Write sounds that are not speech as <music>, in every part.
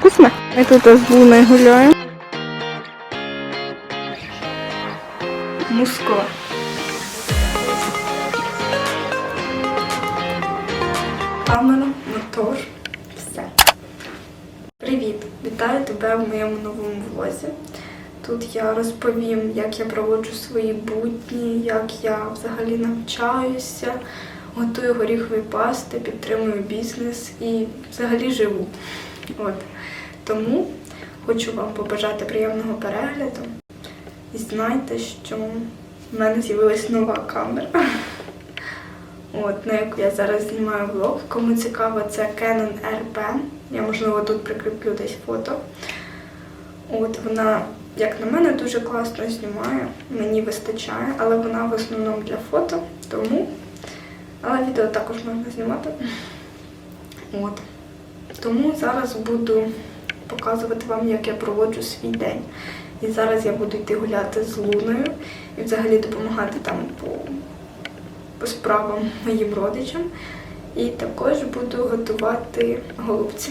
Вкусно? Ми тут з Луною гуляємо. Мускула. Камера, мотор, все. Привіт! Вітаю тебе в моєму новому влозі. Тут я розповім, як я проводжу свої будні, як я взагалі навчаюся, готую горіхові пасти, підтримую бізнес і взагалі живу. От. Тому хочу вам побажати приємного перегляду. І знайте, що в мене з'явилась нова камера. От, на яку я зараз знімаю влог. Кому цікаво, це Canon RP. Я, можливо, тут прикріплю десь фото. От вона, як на мене, дуже класно знімає. Мені вистачає, але вона в основному для фото, тому. Але відео також можна знімати. От. Тому зараз буду показувати вам, як я проводжу свій день. І зараз я буду йти гуляти з Луною і взагалі допомагати там по, по справам моїм родичам. І також буду готувати голубці.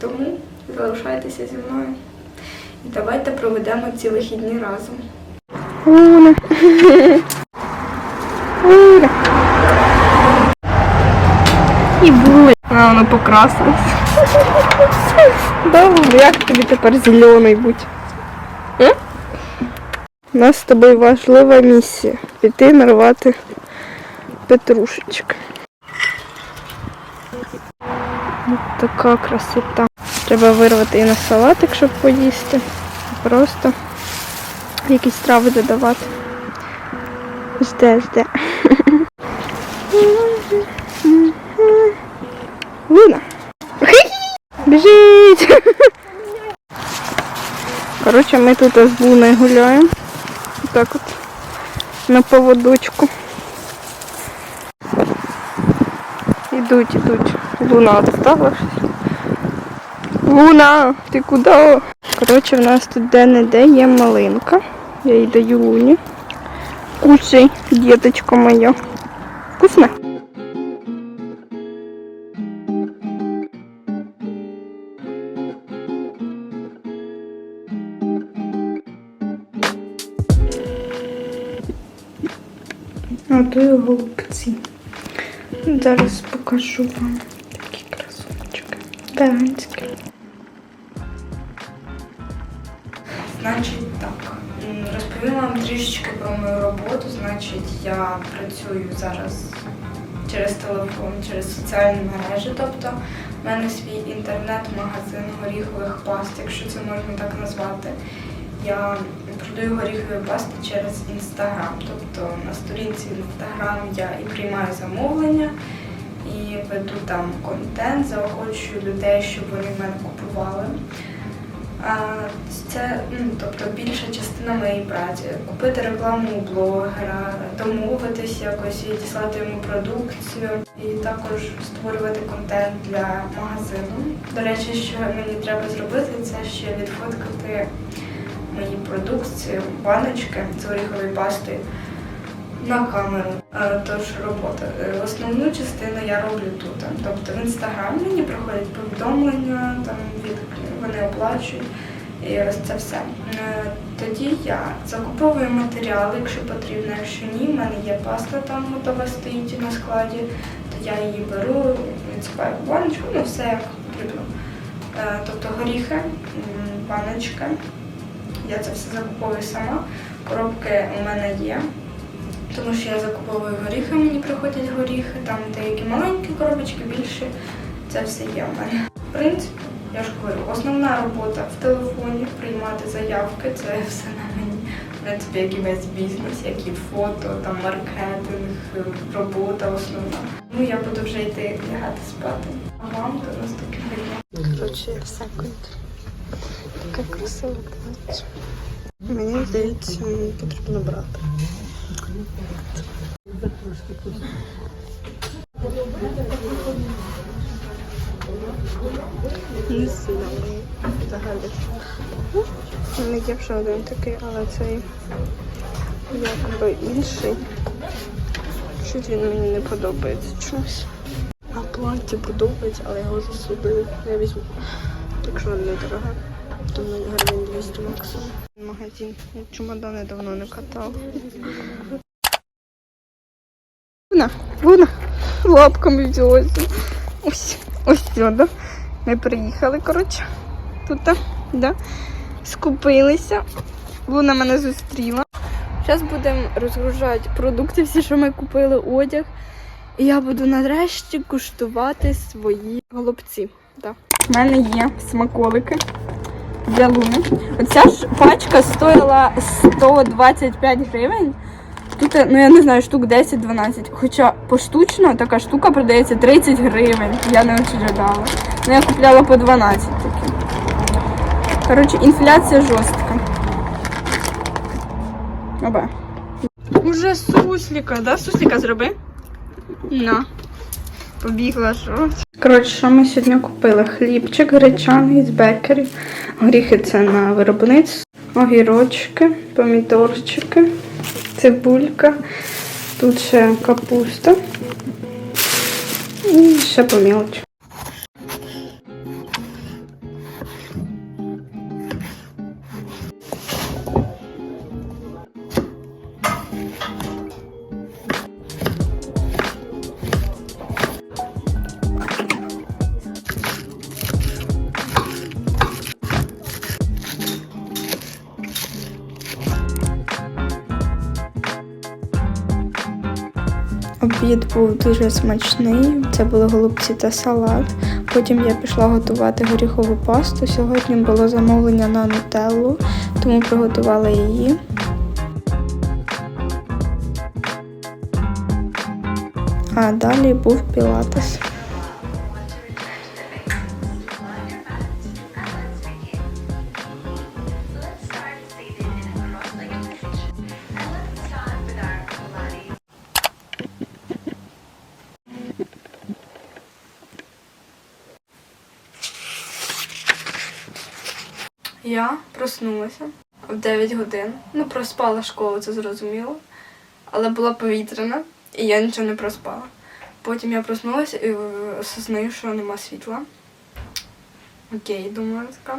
Тому залишайтеся зі мною. І давайте проведемо ці вихідні разом. Луна. <laughs> Луна. І були. А, воно покрасилось. Да, як тобі тепер зелений будь? М? У нас з тобою важлива місія. Піти нарвати петрушечки. Ось така красота. Треба вирвати і на салатик, щоб поїсти. Просто якісь трави додавати. Жде, жде. Луна. Біжить! Коротше, ми тут з Луною гуляємо. Так от. На поводочку. Ідуть, ідуть. Луна відстала. Луна, ти куди? Коротше, в нас тут де-не-де є малинка. Я їй даю луні. Кушай, діточка моя. Вкусно? Готую голубці. Зараз покажу вам такі красунчики. Веганські. Значить так, розповім вам трішечки про мою роботу. Значить, я працюю зараз через телефон, через соціальні мережі. Тобто в мене свій інтернет-магазин горіхових паст, якщо це можна так назвати. Я продаю горіхові пасти через інстаграм. Тобто на сторінці інстаграм я і приймаю замовлення, і веду там контент, заохочую людей, щоб вони в мене купували. Це тобто більша частина моєї праці. Купити рекламу у блогера, домовитись якось і діслати йому продукцію, і також створювати контент для магазину. До речі, що мені треба зробити, це ще відфоткати мої продукції, баночки з горіхової пасти на камеру. Е, Тож робота. Е, Основну частину я роблю тут. Тобто в інстаграм мені приходять повідомлення, там від вони оплачують. І ось це все. Е, Тоді я закуповую матеріали, якщо потрібно. Якщо ні, в мене є паста там готова стоїть на складі, то я її беру, відсипаю в баночку, ну все як потрібно. Тобто горіхи, баночки. Я це все закуповую сама. Коробки у мене є. Тому що я закуповую горіхи, мені приходять горіхи, там деякі маленькі коробочки, більші. Це все є в мене. В принципі, я ж говорю, основна робота в телефоні, приймати заявки, це все на мені. В принципі, як і весь бізнес, як і фото, там маркетинг, робота основна. Ну я буду вже йти лягати спати. А вам до наступного дня. Коротше, секунд. Така красива плаття. Мені здається, мені потрібно брати. Не сильно взагалі. У мене є вже один такий, але цей якби інший. Щось він мені не подобається чомусь. А плаття подобається, але його засудили. Я візьму. якщо не дорога. Там гривень 200 максимум. Магазин. Чемодани давно не катав. Вона, вона, лапками взялася. Ось, ось сюди. Ми приїхали, коротше. Тут, да? Скупилися. Вона мене зустріла. Зараз будемо розгружати продукти, всі, що ми купили, одяг. І я буду нарешті куштувати свої голубці. Да. У мене є смаколики для луни. Оця ж пачка стоїла 125 гривень. Тут, ну я не знаю, штук 10-12. Хоча поштучно така штука продається 30 гривень. Я не очікувала. Ну я купляла по 12 таки. Коротше, інфляція жорстка. Оба. Уже сусліка, да? Сусліка зроби. На. Побігла жовть. Коротше, що ми сьогодні купили? Хлібчик гречаний з бекерів. Горіхи це на виробництво. Огірочки, помідорчики, цибулька. Тут ще капуста. І ще по Обід був дуже смачний. Це були голубці та салат. Потім я пішла готувати горіхову пасту. Сьогодні було замовлення на нутеллу, тому приготувала її. А далі був пілатес. Я проснулася в 9 годин. Ну, проспала школу, це зрозуміло. Але була повітряна, і я нічого не проспала. Потім я проснулася і е, осознаю, що нема світла. Окей, думаю, така.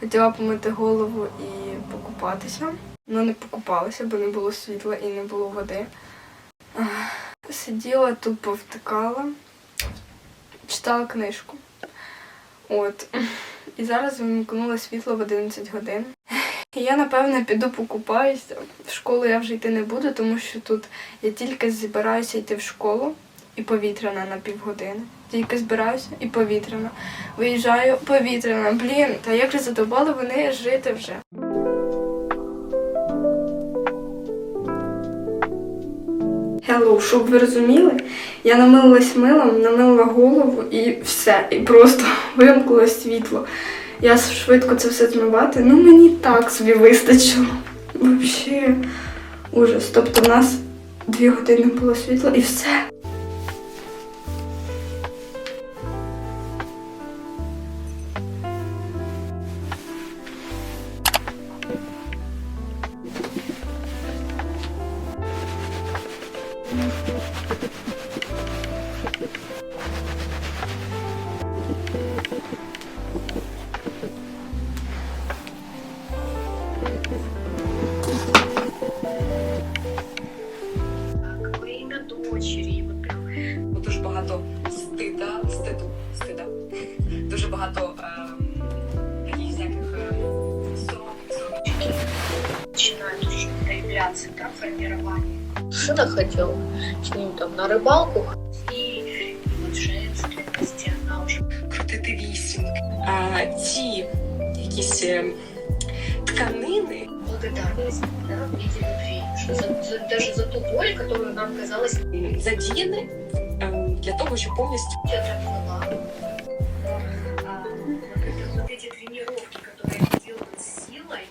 Хотіла помити голову і покупатися. Ну, не покупалася, бо не було світла і не було води. Сиділа, тупо втикала, читала книжку. От. І зараз вимкнуло світло в 11 годин. Я, напевно, піду покупаюся. В школу я вже йти не буду, тому що тут я тільки збираюся йти в школу і повітряна на півгодини. Тільки збираюся і повітряна. Виїжджаю повітряна. Блін, та як же задобали вони жити вже. Hello, щоб ви розуміли, я намилилась милом, намилила голову і все. І просто <laughs> вимкнуло світло. Я швидко це все змивати. Ну мені так собі вистачило. Взагалі ужас. Тобто в нас дві години було світло і все. формирование. Шина хотел с ним там на рыбалку ходить, и вот женственности она уже крутити вісімки. А ці якісь ем, тканини благодарность, да, в виде любви, что за- за- даже за ту боль, которую нам казалось, м, задіяні ем, для того, щоб повністю я так была. А, вот это вот эти тренировки, которые они делают с силой,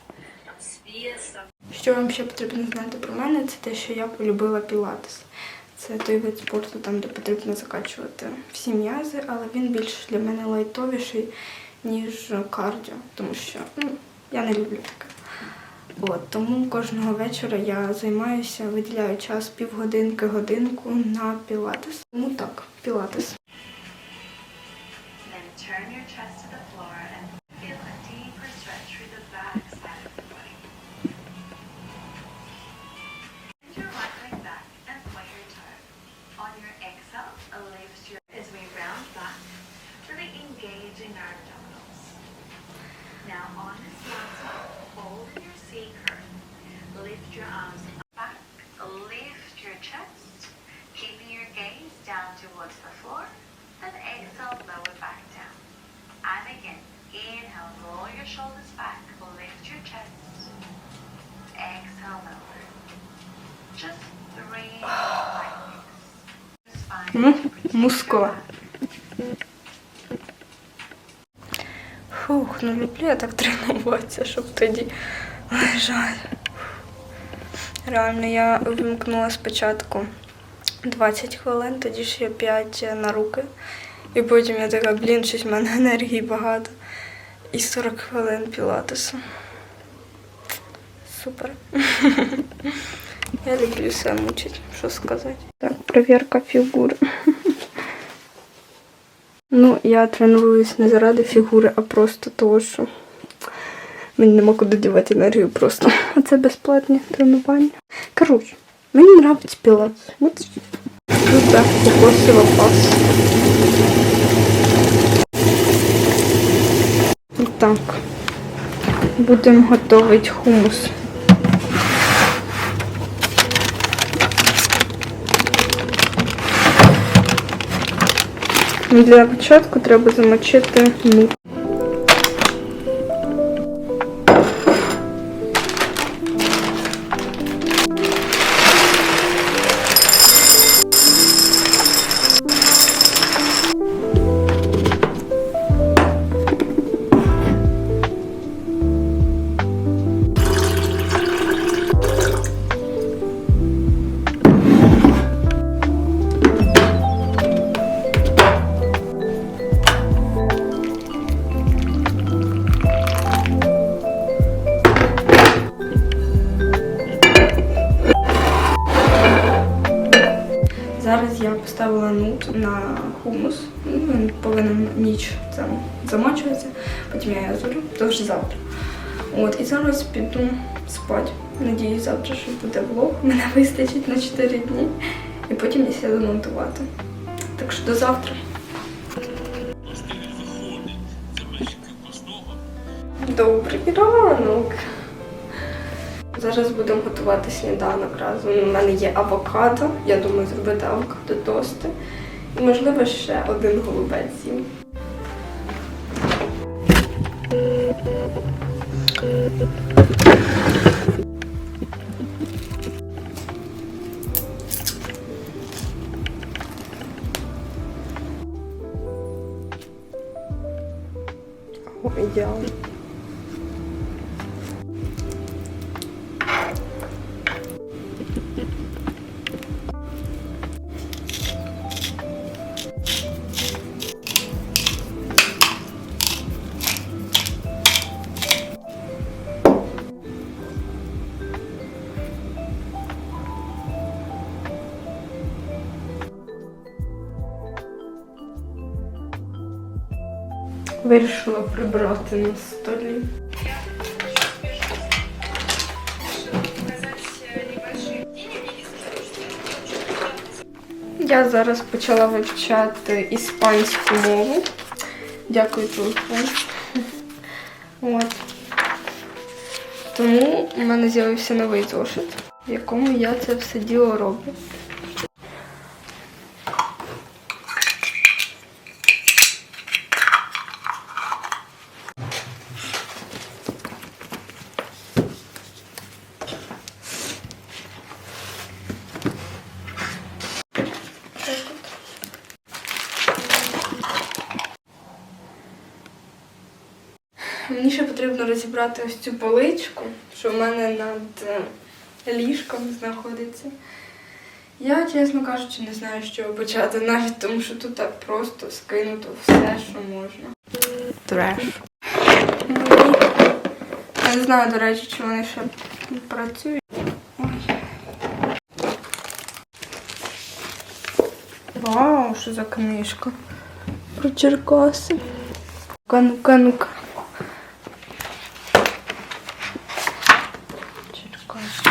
там, с весом, Що вам ще потрібно знати про мене, це те, що я полюбила пілатес. Це той вид спорту, там, де потрібно закачувати всі м'язи, але він більш для мене лайтовіший, ніж кардіо, тому що ну, я не люблю таке. От, тому кожного вечора я займаюся, виділяю час півгодинки, годинку на пілатес. Тому так, пілатес. Then turn your chest to the floor shoulders back, lift your chest. Exhale, lower. Just like this. Protect мускула. Фух, ну люблю я так тренуватися, щоб тоді лежати. Реально, я вимкнула спочатку 20 хвилин, тоді ще 5 на руки. І потім я така, блін, щось в мене <laughs> енергії багато. І 40 хвилин пілатесу. Супер. <laughs> Я люблю себе мучить, що сказати. Так, перевірка фігури. <laughs> Ну, я тренуюсь не заради фігури, а просто того, що мені нема куди дівати енергію просто. <laughs> А це безплатні тренування. Коротше, мені подобається пілатес. От тут так кокосова пас. І так. Будемо готувати хумус. Для початку треба замочити муку. Поставила нут на хумус. Ну, Він повинен ніч там замочуватися, потім я його зроблю, то вже завтра. От, і зараз піду спати. Надіюсь, завтра ще буде влог. <laughs> Мене вистачить на 4 дні. І потім я сяду монтувати. Так що до завтра. Добрий ранок. Зараз будемо готувати сніданок разом. У мене є авокадо. Я думаю, зробити авокадо тости. І, можливо, ще один голубець з'їм. Ідеально. Вирішила прибрати на столі. Я зараз почала вивчати іспанську мову. Дякую, телефон. От. Тому у мене з'явився новий зошит, в якому я це все діло роблю. Мені ще розібрати ось цю поличку, що в мене над е, ліжком знаходиться. Я, чесно кажучи, не знаю, з чого почати, навіть тому що тут так просто скинуто все, що можна. Треш. Я не знаю, до речі, чи вони ще працюють. Ой. Вау, що за книжка? Про Черкаси. Ну-ка, ну-ка, ну-ка. Черкаси.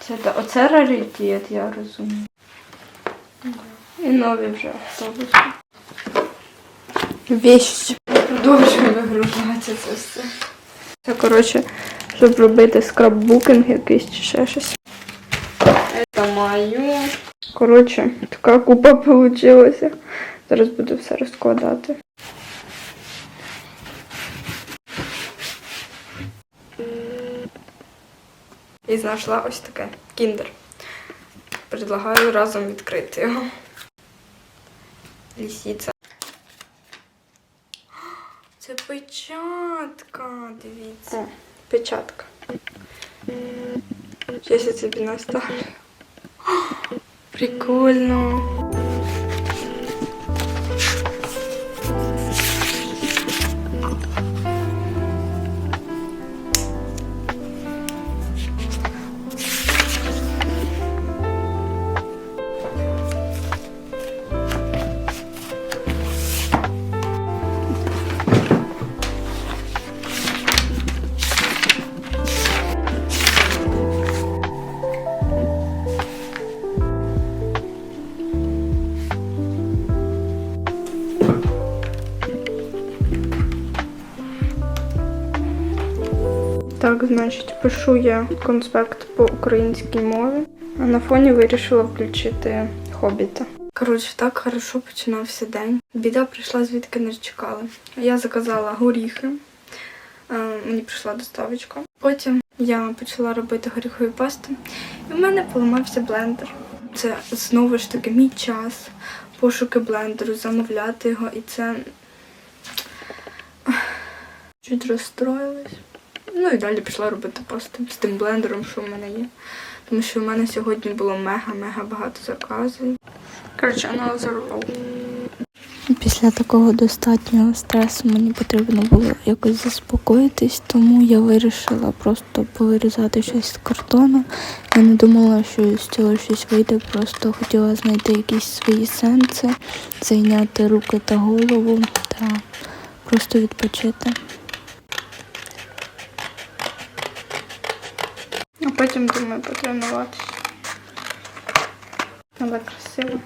Це, та- оце раритет, я розумію. І нові вже автобуси. вещь. Продовжую вигружати це все. Це, коротше, щоб робити скраббукінг якийсь чи ще щось. Це маю. Коротше, така купа <laughs> вийшла. Зараз буду все розкладати. І знайшла ось таке кіндер. Предлагаю разом відкрити його. Лісіця. Це печатка, дивіться. О, печатка. Щось я собі наставлю. Прикольно. Так, значить, пишу я конспект по українській мові, а на фоні вирішила включити хобіта. Коротше, так хорошо починався день. Біда прийшла звідки не чекали. Я заказала горіхи. Е, Мені прийшла доставочка. Потім я почала робити горіхові пасти, і в мене поламався блендер. Це знову ж таки мій час, пошуки блендеру, замовляти його, і це чуть розстроїлась. Ну і далі пішла робити пасту з тим блендером, що в мене є. Тому що в мене сьогодні було мега-мега багато заказів. Коротше, аналізер. Після такого достатнього стресу мені потрібно було якось заспокоїтись, тому я вирішила просто повирізати щось з картону. Я не думала, що з цього щось вийде, просто хотіла знайти якісь свої сенси, зайняти руки та голову та просто відпочити. Потім думаю потренуватися. Але красиво.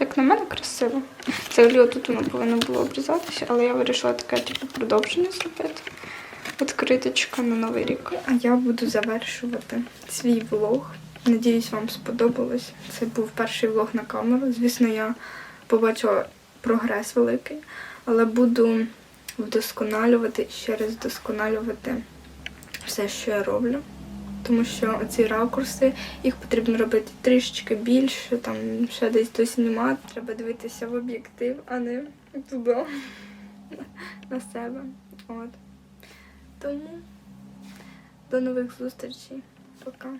Як на мене красиво. Взагалі отут воно повинно було обрізатися, але я вирішила таке типу продовження зробити. Відкриточка на новий рік. А я буду завершувати свій влог. Надіюсь, вам сподобалось. Це був перший влог на камеру. Звісно, я побачила прогрес великий, але буду вдосконалювати і ще раз вдосконалювати все, що я роблю. Тому що ці ракурси, їх потрібно робити трішечки більше, там ще десь доснімати. Треба дивитися в об'єктив, а не туди <laughs> на себе. От. Тому до нових зустрічей. Пока.